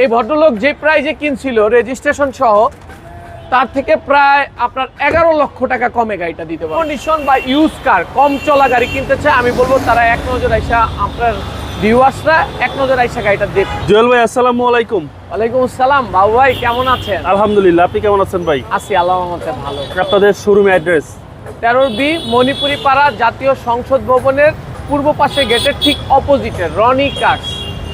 এই ভদ্রলোক যে প্রাইজে কিনছিল রেজিস্ট্রেশন সহ তার থেকে প্রায় আপনার এগারো লক্ষ টাকা কমে গাড়িটা দিতে পারে কন্ডিশন বা ইউজ কার কম চলা গাড়ি কিনতে চায় আমি বলব তারা এক নজর আইসা আপনার ভিউয়ার্সরা এক নজর আইসা গাড়িটা দেখ। জুয়েল ভাই আসসালামু আলাইকুম। ওয়ালাইকুম আসসালাম বাবু ভাই কেমন আছেন? আলহামদুলিল্লাহ আপনি কেমন আছেন ভাই? আছি আল্লাহ ভালো। আপনাদের শোরুম অ্যাড্রেস তেরোর বি মণিপুরি পাড়া জাতীয় সংসদ ভবনের পূর্ব পাশে গেটের ঠিক অপোজিটে রনি কার্স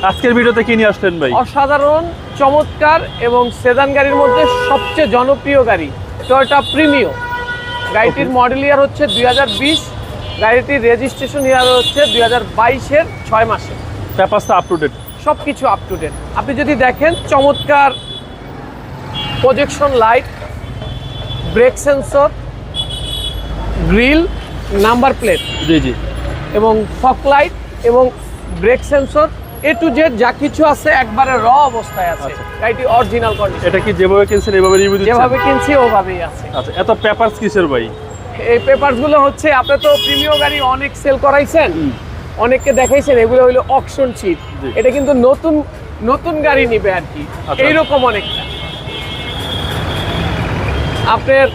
আজকের ভিডিওতে কি নিয়ে আসলেন ভাই? অসাধারণ চমৎকার এবং সেদান গাড়ির মধ্যে সবচেয়ে জনপ্রিয় গাড়ি টয়োটা প্রিমিও গাড়িটির মডেল ইয়ার হচ্ছে দুই গাড়িটির রেজিস্ট্রেশন ইয়ার হচ্ছে দুই হাজার বাইশের ছয় মাসে। পেপারসটা আপ টু ডেট সব কিছু আপ টু ডেট আপনি যদি দেখেন চমৎকার projection light brake sensor grille number plate জি জি। এবং ফক লাইট এবং brake sensor A to Z যা কিছু আছে একবারে র অবস্থায় আছে। আচ্ছা। গাড়িটি অরিজিনাল কন্ডিশন এটা কি যেভাবে কিনছেন এভাবে রিভিউ দিচ্ছেন? যেভাবে কিনছি ওভাবেই আছে। আচ্ছা এত পেপারস কিসের ভাই? এই পেপারসগুলো হচ্ছে আপনি তো প্রিমিয় গাড়ি অনেক সেল করাইছেন অনেককে দেখাইছেন এগুলো হলো অকশন শিট। এটা কিন্তু নতুন নতুন গাড়ি নিবে আর কি। আচ্ছা। এইরকম অনেকটা। আপনার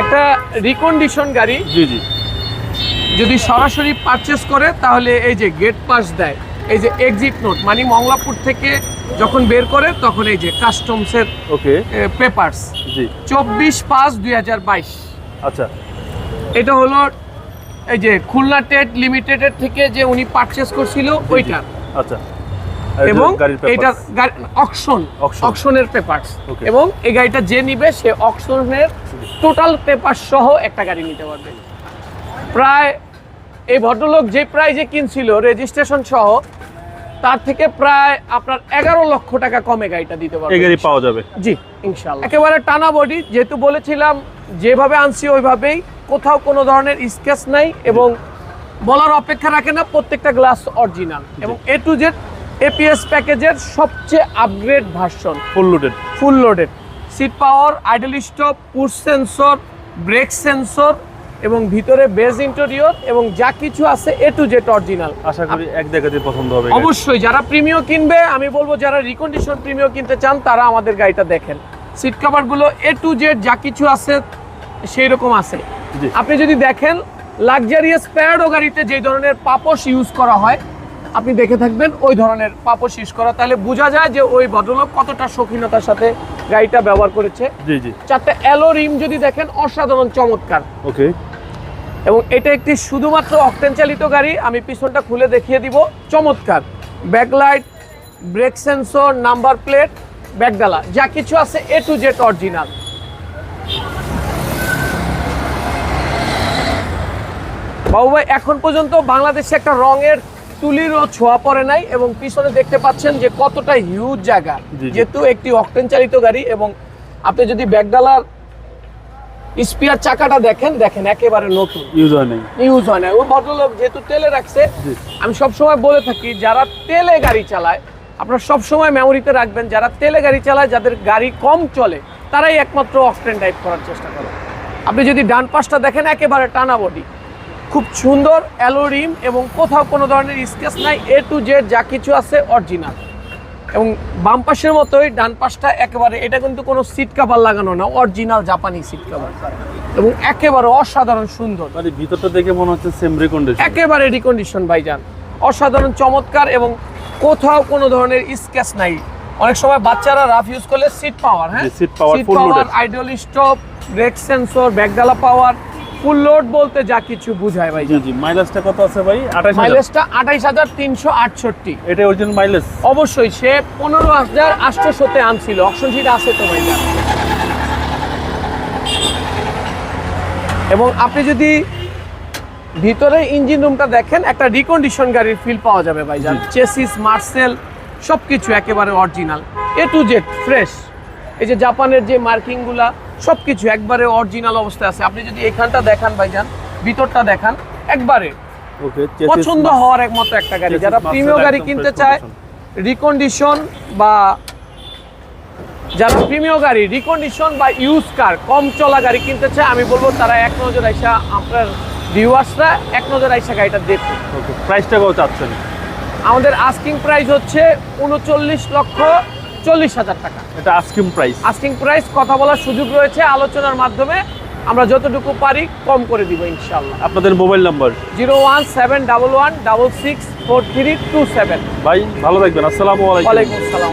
একটা রিকন্ডিশন গাড়ি। জি জি। যদি সরাসরি পারচেস করে তাহলে এই যে গেট পাস দেয় এই যে এক্সিট নোট মানে মংলাপুর থেকে যখন বের করে তখন এই যে কাস্টমসের ওকে পেপারস জি। চব্বিশ পাঁচ দুই হাজার বাইশ। আচ্ছা। এটা হলো এই যে খুলনা টেট লিমিটেডের থেকে যে উনি পারচেস করছিল ওইটা। আচ্ছা। এবং এটা অকশন অকশনের পেপারস. এবং এই গাড়িটা যে নিবে সে অকশনের টোটাল পেপার সহ একটা গাড়ি নিতে পারবে। প্রায় এই ভদ্রলোক যে প্রাইজে কিনছিল রেজিস্ট্রেশন সহ তার থেকে প্রায় আপনার এগারো লক্ষ টাকা কমে গাড়িটা দিতে পারবে। গাড়ি পাওয়া যাবে। জি ইনশাল্লাহ একেবারে টানা বডি যেহেতু বলেছিলাম যেভাবে আনছি ওইভাবেই কোথাও কোনো ধরনের স্কেচ নাই এবং বলার অপেক্ষা রাখে না প্রত্যেকটা গ্লাস অরিজিনাল এবং এ টু জেড এপিএস প্যাকেজের সবচেয়ে upgrade version full loaded full loaded seat power idle stop push sensor brake sensor এবং ভিতরে বেজ ইন্টেরিয়র এবং যা কিছু আছে এ টু জেড অরিজিনাল আশা করি এক দেখাতে পছন্দ হবে অবশ্যই যারা প্রিমিয় কিনবে আমি বলব যারা রিকন্ডিশন প্রিমিয় কিনতে চান তারা আমাদের গাড়িটা দেখেন। সিট কভারগুলো এ টু জেড যা কিছু আছে সেই রকম আছে। আপনি যদি দেখেন লাক্সারিয়াস প্যারো গাড়িতে যে ধরনের পাপোশ ইউজ করা হয় আপনি দেখে থাকবেন ওই ধরনের পাপোশ ইউজ করা। তাহলে বোঝা যায় যে ওই ভদ্রলোক কতটা শৌখিনতার সাথে গাড়িটা ব্যবহার করেছে। জি জি। চারটে অ্যালো রিম যদি দেখেন অসাধারণ চমৎকার। ওকে এবং এটা একটি শুধুমাত্র অকটেন চালিত গাড়ি আমি পিছনটা খুলে দেখিয়ে দিব। চমৎকার। Backlight brake sensor number plate ব্যাকডালা যা কিছু আছে এ টু জেড অরিজিনাল বাবু ভাই এখন পর্যন্ত বাংলাদেশে একটা রঙের তুলিরও ছোঁয়া পড়ে নাই এবং পিছনে দেখতে পাচ্ছেন যে কতটা হিউজ জায়গা। যেহেতু একটি অকটেন চালিত গাড়ি এবং আপনি যদি ব্যাকডালার স্পিয়ার চাকাটা দেখেন দেখেন একেবারে নতুন। ইউজ হয় নাই। ইউজ হয় না ও ভদ্রলোক যেহেতু তেলে রাখছে আমি সব সময় বলে থাকি যারা তেলে গাড়ি চালায় আপনারা সব সময় মেমোরিতে রাখবেন যারা তেলে গাড়ি চালায় যাদের গাড়ি কম চলে তারাই একমাত্র অকটেন টাইপ করার চেষ্টা করে। আপনি যদি ডান পাশটা দেখেন একেবারে টানা বডি খুব সুন্দর অ্যালোরিম এবং কোথাও কোনো ধরনের স্কেচ নাই এ টু জেড যা কিছু আছে অরিজিনাল এবং বাম পাশের মতোই ডান পাশটা একেবারে এটা কিন্তু কোনো সিট কাভার লাগানো না অরিজিনাল জাপানি সিট কাভার এবং একেবারে অসাধারণ সুন্দর। মানে ভিতরটা দেখে মনে হচ্ছে সেম রিকন্ডিশন একেবারে রিকন্ডিশন ভাইজান। অসাধারণ চমৎকার এবং কোথাও কোনো ধরনের স্কেচ নাই। অনেক সময় বাচ্চারা রাফ ইউজ করলে সিট পাওয়ার হ্যাঁ? Seat power. Idle stop brake sensor ব্যাকডালা power full load বলতে যা কিছু বুঝায় ভাই। জি জি মাইলেজটা কত আছে ভাই? আঠাশ হাজার। মাইলেজটা আঠাইশ হাজার তিনশো আটষট্টি। এটা অরিজিনাল মাইলেজ অবশ্যই সে পনেরো হাজার আটশোশোতে আনছিল। অপশন সিট আছে তো ভাইজান এবং আপনি যদি ভিতরে ইঞ্জিন রুমটা দেখেন একটা রিকন্ডিশন গাড়ির ফিল পাওয়া যাবে ভাইজান। চেসিস মার্সেল সব কিছু একেবারে original A to Z fresh এই যে জাপানের যে মার্কিংগুলা সব কিছু একবারে অরিজিনাল অবস্থায় আছে। আপনি যদি এখানটা দেখান ভাইজান ভিতরটা দেখান একবারে পছন্দ হওয়ার একমাত্র একটা গাড়ি। যারা প্রিমিয় গাড়ি কিনতে চায় রিকন্ডিশন বা যারা প্রিমিয় গাড়ি রিকন্ডিশন বা ইউজ কার কম চলা গাড়ি কিনতে চায় আমি বলব তারা এক নজর আইসা আপনার ভিউয়ার্সরা এক নজর আইসা গাড়িটা ওকে প্রাইসটা কত চাচ্ছেন? আমাদের আস্কিং প্রাইস হচ্ছে উনচল্লিশ লক্ষ চল্লিশ হাজার টাকা। এটা আস্কিং প্রাইস আস্কিং প্রাইস কথা বলার সুযোগ রয়েছে আলোচনার মাধ্যমে আমরা যতটুকু পারি কম করে দিব ইনশাল্লাহ আপনাদের mobile number zero one seven double one double six four three two seven. ভাই ভালো থাকবেন। আসসালামু আলাইকুম। ওয়ালাইকুম আসসালাম।